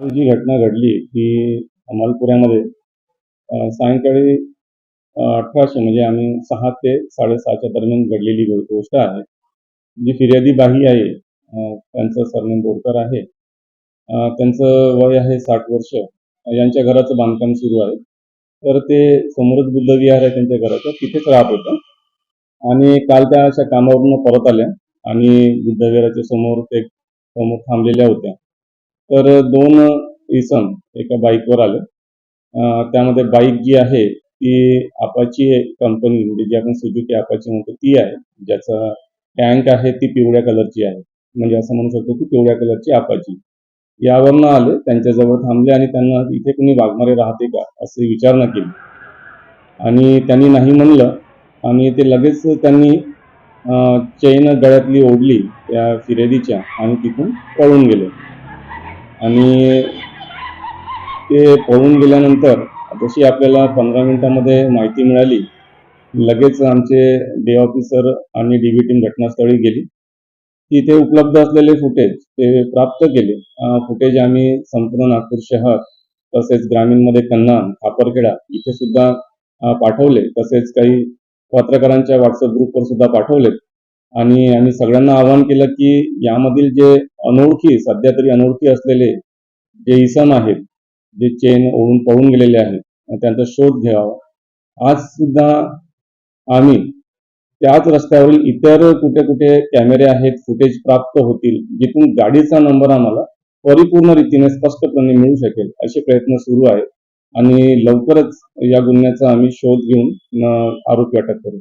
जी घटना घडली ती अमलपुऱ्यामध्ये सायंकाळी अठराशे म्हणजे आम्ही सहा ते साडेसहाच्या दरम्यान घडलेली गोष्ट आहे. जी फिर्यादी बाही आहे त्यांचं सरनेम बोरकर आहे. त्यांचं वय आहे साठ वर्ष. यांच्या घराचं बांधकाम सुरू आहे. तर ते समोरच बुद्ध विहार आहे त्यांच्या घराचं. तिथेच राहत होतं. आणि काल त्या अशा कामावरून परत आल्या आणि बुद्धविहाराच्या समोर ते समोर थांबलेल्या होत्या. तर दोन इसम एका बाईकवर आले. त्यामध्ये बाईक जी आहे ती आपाची कंपनी म्हणजे जी आपण सुजुकी आपाची म्हणतो ती आहे. ज्याचा टँक आहे ती पिवळ्या कलरची आहे. म्हणजे असं म्हणू शकतो की पिवळ्या कलरची आपाची यावरनं आले त्यांच्याजवळ थांबले आणि त्यांना इथे कुणी वाघमारे राहते का असे विचारणा केली. आणि त्यांनी नाही म्हणलं आणि ते लगेच त्यांनी चैन गळ्यातली ओढली त्या फिर्यादीच्या आणि तिथून पळून गेले. आणि ते पळून गेल्यानंतर जशी आपल्याला पंधरा मिनिटामध्ये माहिती मिळाली लगेच आमचे डे ऑफिसर आणि डी बी टीम घटनास्थळी गेली. तिथे उपलब्ध असलेले फुटेज ते प्राप्त केले. फुटेज आम्ही संपूर्ण नागपूर शहर तसेच ग्रामीणमध्ये कन्हान खापरखेडा इथे सुद्धा पाठवले. तसेच काही पत्रकारांच्या व्हॉट्सअप ग्रुपवर सुद्धा पाठवलेत. आणि आम्ही सगळ्यांना आवाहन केलं की यामधील जे अनोळखी सध्या तरी अनोळखी असलेले जे इसम आहेत जे चेन ओढून पळून गेलेले आहेत त्यांचा शोध घ्यावा. आज सुद्धा आम्ही त्याच रस्त्यावरील इतर कुठे कुठे कॅमेरे आहेत फुटेज प्राप्त होतील जिथून गाडीचा नंबर आम्हाला परिपूर्ण रीतीने स्पष्टपणे मिळू शकेल असे प्रयत्न सुरू आहेत आणि लवकरच या गुन्ह्याचा आम्ही शोध घेऊन आरोपी अटक करू.